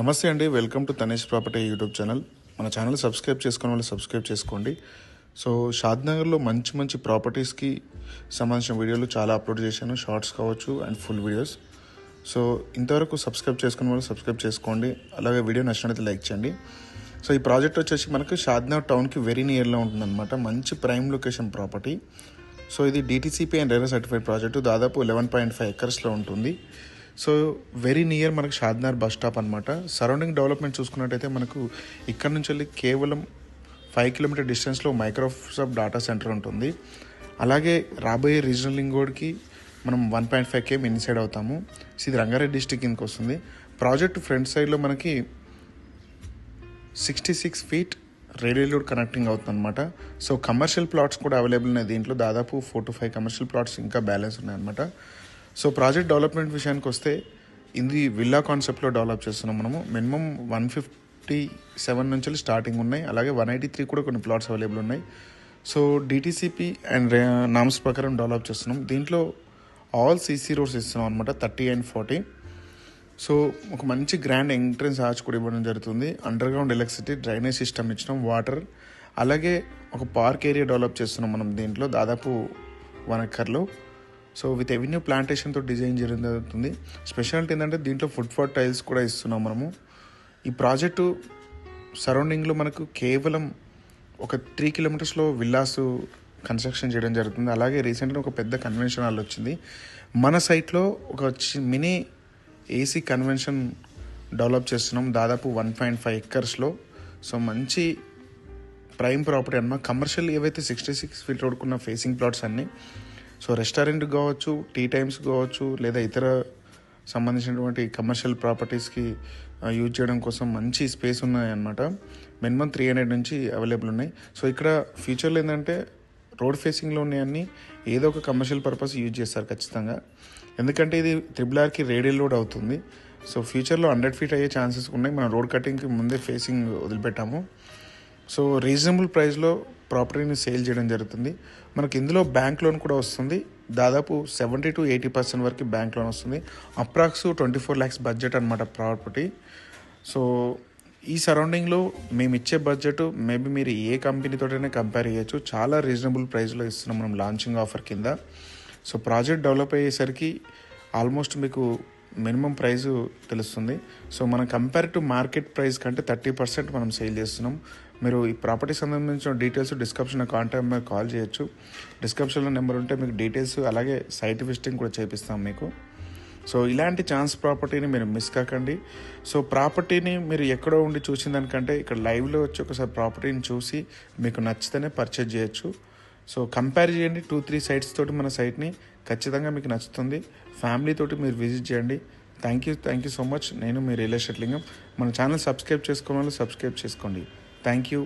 నమస్తే అండి. Welcome to Tanesh property YouTube channel మన ఛానల్ సబ్స్క్రైబ్ చేసుకున్న వాళ్ళు సబ్స్క్రైబ్ చేసుకోండి. సో షాద్నగర్లో మంచి మంచి ప్రాపర్టీస్కి సంబంధించిన వీడియోలు చాలా అప్లోడ్ చేశాను. షార్ట్స్ కావచ్చు అండ్ ఫుల్ వీడియోస్ సో ఇంతవరకు సబ్స్క్రైబ్ చేసుకున్న వాళ్ళు సబ్స్క్రైబ్ చేసుకోండి. అలాగే వీడియో నచ్చినట్లయితే లైక్ చేయండి. సో ఈ ప్రాజెక్ట్ వచ్చేసి మనకు షాద్నగర్ టౌన్కి వెరీ నియర్లో ఉంటుందన్నమాట. మంచి ప్రైమ్ లొకేషన్ ప్రాపర్టీ సో ఇది DTCP and RERA certified project దాదాపు లెవెన్ పాయింట్ ఫైవ్ ఎకర్స్లో ఉంటుంది. సో వెరీ నియర్ మనకు షాద్నార్ బస్ స్టాప్ అనమాట సరౌండింగ్ డెవలప్మెంట్ చూసుకున్నట్టయితే మనకు ఇక్కడ నుంచి వెళ్ళి కేవలం ఫైవ్ కిలోమీటర్ డిస్టెన్స్లో మైక్రోసాఫ్ట్ డాటా సెంటర్ ఉంటుంది. అలాగే రాబోయే రీజనల్ లింక్ మనం one point five KM inside అవుతాము. ఇది రంగారెడ్డి డిస్టిక్ కిందకి వస్తుంది. ప్రాజెక్ట్ ఫ్రంట్ సైడ్లో మనకి sixty six feet radial road connecting అవుతుంది అనమాట సో కమర్షియల్ ప్లాట్స్ కూడా అవైలబుల్ ఉన్నాయి. దీంట్లో దాదాపు four to five commercial plots ఇంకా బ్యాలెన్స్ ఉన్నాయి అనమాట సో ప్రాజెక్ట్ డెవలప్మెంట్ విషయానికి వస్తే ఇది విల్లా కాన్సెప్ట్లో డెవలప్ చేస్తున్నాం మనము. మినిమం వన్ ఫిఫ్టీ సెవెన్ నుంచి స్టార్టింగ్ ఉన్నాయి. అలాగే వన్ ఎయిటీ త్రీ కూడా కొన్ని ప్లాట్స్ అవైలబుల్ ఉన్నాయి. సో డిటీసీపీ అండ్ నామ్స్ ప్రకారం డెవలప్ చేస్తున్నాం. దీంట్లో ఆల్ సీసీ రోడ్స్ ఇస్తున్నాం అనమాట థర్టీ అండ్ ఫార్టీ సో ఒక మంచి గ్రాండ్ ఎంట్రన్స్ ఆర్చ్ కూడా ఇవ్వడం జరుగుతుంది. Underground electricity drainage system ఇచ్చినాం వాటర్ అలాగే ఒక పార్క్ ఏరియా డెవలప్ చేస్తున్నాం మనం దీంట్లో దాదాపు వన్ ఎకర్లో సో విత్ ఎవెన్యూ ప్లాంటేషన్తో డిజైన్ చేయడం జరుగుతుంది స్పెషాలిటీ ఏంటంటే దీంట్లో ఫుడ్ ఫార్ టైల్స్ కూడా ఇస్తున్నాం మనము. ఈ ప్రాజెక్టు సరౌండింగ్లో మనకు కేవలం ఒక త్రీ కిలోమీటర్స్లో విల్లాస్ కన్స్ట్రక్షన్ చేయడం జరుగుతుంది. అలాగే రీసెంట్గా ఒక పెద్ద కన్వెన్షన్ హాల్ వచ్చింది. మన సైట్లో ఒక మినీ ఏసీ కన్వెన్షన్ డెవలప్ చేస్తున్నాం. దాదాపు వన్ పాయింట్ ఫైవ్ ఎక్కర్స్లో సో మంచి ప్రైమ్ ప్రాపర్టీ అనమాట కమర్షియల్ ఏవైతే సిక్స్టీ సిక్స్ ఫీట్ రోడ్కున్న ఫేసింగ్ ప్లాట్స్ అన్నీ సో రెస్టారెంట్ కావచ్చు టీ టైమ్స్ కావచ్చు లేదా ఇతర సంబంధించినటువంటి కమర్షియల్ ప్రాపర్టీస్కి యూజ్ చేయడం కోసం మంచి స్పేస్ ఉన్నాయన్నమాట. మినిమం త్రీ హండ్రెడ్ నుంచి అవైలబుల్ ఉన్నాయి. సో ఇక్కడ ఫ్యూచర్లో ఏంటంటే రోడ్ ఫేసింగ్లో ఉన్నాయన్నీ ఏదో ఒక కమర్షియల్ పర్పస్ యూజ్ చేస్తారు ఖచ్చితంగా. ఎందుకంటే ఇది త్రిబుల్ ఆర్కి రేడియల్ రోడ్ అవుతుంది. సో ఫ్యూచర్లో హండ్రెడ్ ఫీట్ అయ్యే ఛాన్సెస్ ఉన్నాయి. మనం రోడ్ కటింగ్కి ముందే ఫేసింగ్ వదిలిపెట్టాము. సో రీజనబుల్ ప్రైస్లో ప్రాపర్టీని సేల్ చేయడం జరుగుతుంది. మనకి ఇందులో బ్యాంక్ లోన్ కూడా వస్తుంది. దాదాపు సెవెంటీ టు ఎయిటీ పర్సెంట్ వరకు బ్యాంక్ లోన్ వస్తుంది. Approx twenty four lakhs budget అనమాట ప్రాపర్టీ. సో ఈ సరౌండింగ్లో మేము ఇచ్చే బడ్జెట్ మేబీ మీరు ఏ కంపెనీతోటైనా కంపేర్ చేయొచ్చు. చాలా రీజనబుల్ ప్రైస్లో ఇస్తున్నాం మనం లాంచింగ్ ఆఫర్ కింద. సో ప్రాజెక్ట్ డెవలప్ అయ్యేసరికి ఆల్మోస్ట్ మీకు మినిమం ప్రైస్ తెలుస్తుంది. సో మనం కంపేర్ టు మార్కెట్ ప్రైస్ కంటే థర్టీ పర్సెంట్ మనం సేల్ చేస్తున్నాం. మీరు ఈ ప్రాపర్టీ సంబంధించిన డీటెయిల్స్ డిస్క్రిప్షన్ కాంటాక్ట్ మీద కాల్ చేయొచ్చు. డిస్క్రిప్షన్లో నెంబర్ ఉంటే మీకు డీటెయిల్స్ అలాగే సైట్ విజిటింగ్ కూడా చేపిస్తాం మీకు. సో ఇలాంటి ఛాన్స్ ప్రాపర్టీని మీరు మిస్ కాకండి. సో ప్రాపర్టీని మీరు ఎక్కడో ఉండి చూసిన దానికంటే ఇక్కడ లైవ్లో వచ్చి ఒకసారి ప్రాపర్టీని చూసి మీకు నచ్చితేనే పర్చేజ్ చేయొచ్చు. సో కంపేర్ చేయండి. టూ త్రీ సైట్స్ తోటి మన సైట్ని ఖచ్చితంగా మీకు నచ్చుతుంది. ఫ్యామిలీ తోటి మీరు విజిట్ చేయండి. Thank you thank you so much నేను మీ రియల్ ఎస్టేట్ లింగం. మన ఛానల్ సబ్స్క్రైబ్ చేసుకోవాలి సబ్స్క్రైబ్ చేసుకోండి. Thank you